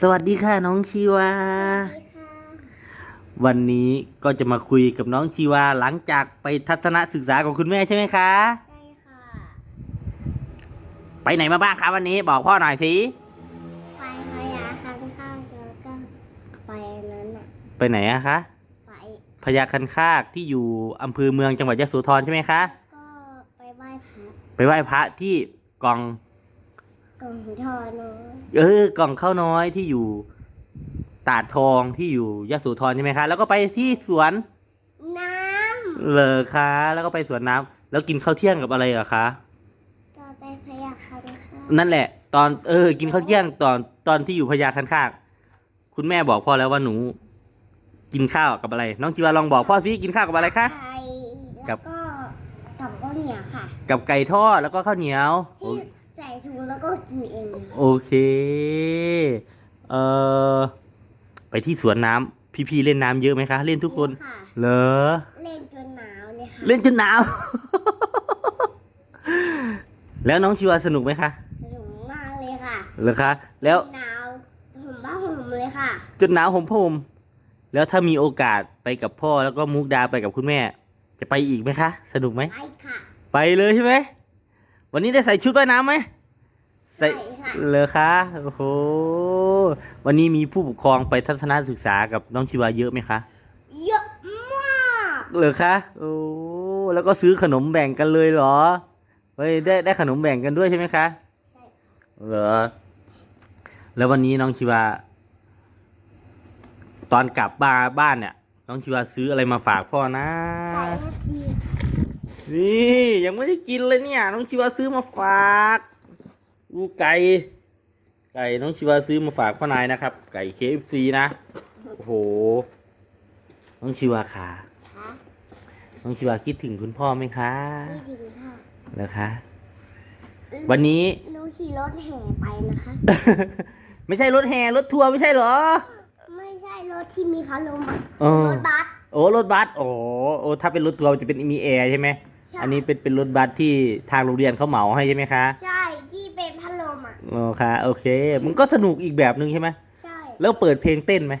สวัสดีค่ะน้องชีวาสวัสดีค่ะวันนี้ก็จะมาคุยกับน้องชีวาหลังจากไปทัศนศึกษาของคุณแม่ใช่ไหมคะ ใช่ค่ะ ไปไหนมาบ้างคะวันนี้บอกพ่อหน่อยสิ ไปพยาคันข้างแล้วก็ไปอันนั้นอะ ไปไหนอะคะไปพญาคันคากที่อยู่อำเภอเมืองจังหวัดยโสธรใช่ไหมคะ ก็ไปไหว้พระ ไปไหว้พระที่กล่อง กองทอน้อยเออกล่องข้าวน้อยที่อยู่ตาดทองที่อยู่ยโสธรใช่ไหมคะแล้วก็ไปที่สวนน้เลอคะแล้วก็ไปสวนน้ำแล้วกินข้าวเที่ยงกับอะไรเหรอคะำจะไปพยาคันข้างนั่นแหละ ตอนเออ กินข้าวเที่ยงตอนตอนที่อยู่พญาคันคากคุณแม่บอกพ่อแล้วว่าหนู กินข้าวกับอะไร น้องจีวาลองบอกพ่อสิกินข้าวกับอะไรคะ ไข่กัแล้บวก็กับข้าวเหนียวค่ะ กับไก่ทอดแล้วก็ข้าวเหนียวโอที่ ใส่ถุงแล้วก็กินเองเลยโอเค เออไปที่สวนน้ำพี่ๆเล่นน้ำเยอะไหมคะ เล่นทุกคน ค่ะ เหรอ เล่นจนหนาวเลยค่ะเล่นจนหนาว แล้วน้องชิวาสนุกไหมคะ สนุกมากเลยค่ะเหรอคะ แล้วหนาวห่มผ้าห่มเลยค่ะ จนหนาวผมพมแล้วถ้ามีโอกาสไปกับพ่อแล้วก็มุกดาไปกับคุณแม่ จะไปอีกไหมคะ สนุกไหม ไปค่ะ ไปเลยใช่ไหม วันนี้ได้ใส่ชุดว่ายน้ำไหม ใส่ใส่ค่ะเลอคะโอ้โหวันนี้มีผู้ปกครองไปทัศนศึกษากับน้องชิวาเยอะไหมคะเยอะมากเลอคะโอ้แล้วก็ซื้อขนมแบ่งกันเลยเหรอเฮ้ยได้ได้ขนมแบ่งกันด้วยใช่ไหมคะใช่เหรอแล้ววันนี้น้องชิวา ตอนกลับบ้านบ้านเนี่ย น้องชิวาซื้ออะไรมาฝากพ่อนะ ไก่นาที นี่ยังไม่ได้กินเลยเนี่ย น้องชิวาซื้อมาฝาก ดูไก่ ไก่น้องชิวาซื้อมาฝากพ่อนายนะครับ ไก่เคฟซีนะ โอ้โห น้องชิวาขาค่ะน้องชิวาคิดถึงคุณพ่อไหมคะไม่ถึงค่ะเหรอคะ วันนี้ หนูขี่รถแห่ไปนะคะ ไม่ใช่รถแห่รถทัวร์ไม่ใช่เหรอ ไม่ใช่รถที่มีพัดลมอะเออ รถบัส โอ้รถบัสโอ้โอ้ถ้าเป็นรถทัวร์มันจะเป็นมีแอร์ใช่ไหม ใช่ อันนี้เป็นเป็นรถบัสที่ทางโรงเรียนเขาเหมาให้ใช่ไหมคะ ใช่ที่เป็นพัดลมอะ โอเคโอเค มันก็สนุกอีกแบบหนึ่งใช่ไหมใช่ แล้วเปิดเพลงเต้นไหม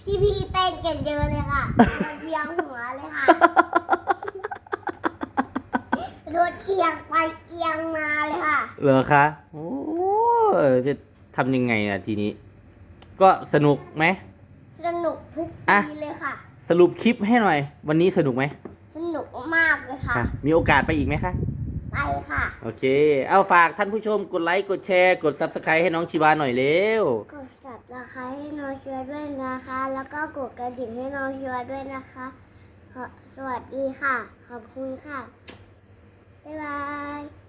พี่พี่ๆเต้นกันเยอะเลยค่ะมันเพียงหัวเลยค่ะ รถเอียงไปเอียงมาเลยค่ะ เหรอคะ โอ้จะทำยังไงอะทีนี้ ก็สนุกไหม สนุกทุกอะทีเลยค่ะ สรุปคลิปให้หน่อย วันนี้สนุกไหม สนุกมากเลยค่ะค่ะมีโอกาสไปอีกไหมคะ ไปค่ะ โอเค เอาฝากท่านผู้ชมกดไลค์กดแชร์กด subscribe ให้น้องชิวาหน่อยเร็ว กดสับราคาให้น้องเชียร์ด้วยนะคะ แล้วก็กดกระดิ่งให้น้องเชียร์ด้วยนะคะขอสวัสดีค่ะ ขอบคุณค่ะ บ๊ายบาย